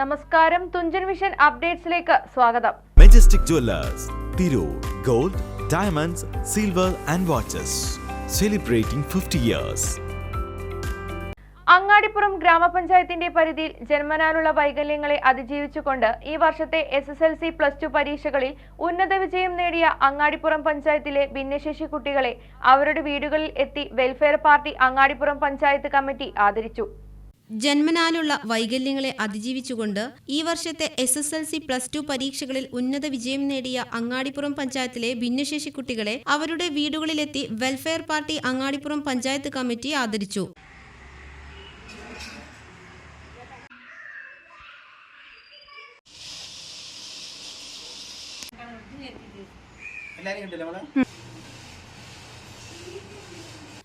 നമസ്കാരം. തുഞ്ചൻ മിഷൻ അപ്ഡേറ്റ്സിലേക്ക് സ്വാഗതം. Majestic jewellers Tirur gold diamonds silver and watches celebrating fifty years Angadippuram ഗ്രാമപഞ്ചായത്തിന്റെ പരിധിയിൽ ജന്മനാലുള്ള വൈകല്യങ്ങളെ അതിജീവിച്ചുകൊണ്ട് ഈ വർഷത്തെ S S L C plus two പരീക്ഷകളിൽ ഉന്നത വിജയം നേടിയ അങ്ങാടിപ്പുറം പഞ്ചായത്തിലെ ഭിന്നശേഷി കുട്ടികളെ അവരുടെ വീടുകളിൽ എത്തി welfare party Angadippuram panchayat committee ആദരിച്ചു. ജന്മനാലുള്ള വൈകല്യങ്ങളെ അതിജീവിച്ചുകൊണ്ട് ഈ വർഷത്തെ S S L C plus two പരീക്ഷകളിൽ ഉന്നത വിജയം നേടിയ അങ്ങാടിപ്പുറം പഞ്ചായത്തിലെ ഭിന്നശേഷി കുട്ടികളെ അവരുടെ വീടുകളിലെത്തി welfare party Angadippuram panchayat committee ആദരിച്ചു. കിട്ടില്ല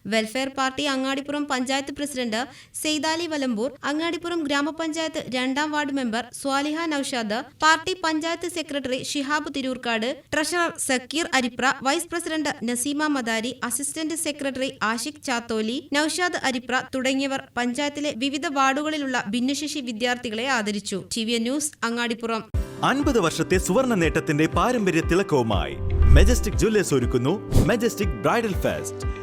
welfare party Angadippuram panchayat president Saithali Valamboor Angadippuram ഗ്രാമപഞ്ചായത്ത് രണ്ടാം ward member Swaliha Naushad party panchayat secretary Shihab Thirurkkad treasurer Sakkeer Aripra vice president Naseema Madari assistant secretary Ashiq Chatholi Naushad Aripra തുടങ്ങിയവർ പഞ്ചായത്തിലെ വിവിധ വാർഡുകളിലുള്ള ഭിന്നശേഷി വിദ്യാർത്ഥികളെ ആദരിച്ചു. T News Angadippuram. അൻപത് വർഷത്തെ സുവർണ നേട്ടത്തിന്റെ പാരമ്പര്യ തിളക്കവുമായി മെജസ്റ്റിക് ജ്വല്ലേഴ്സ് ഒരുക്കുന്നു Majestic bridal fest.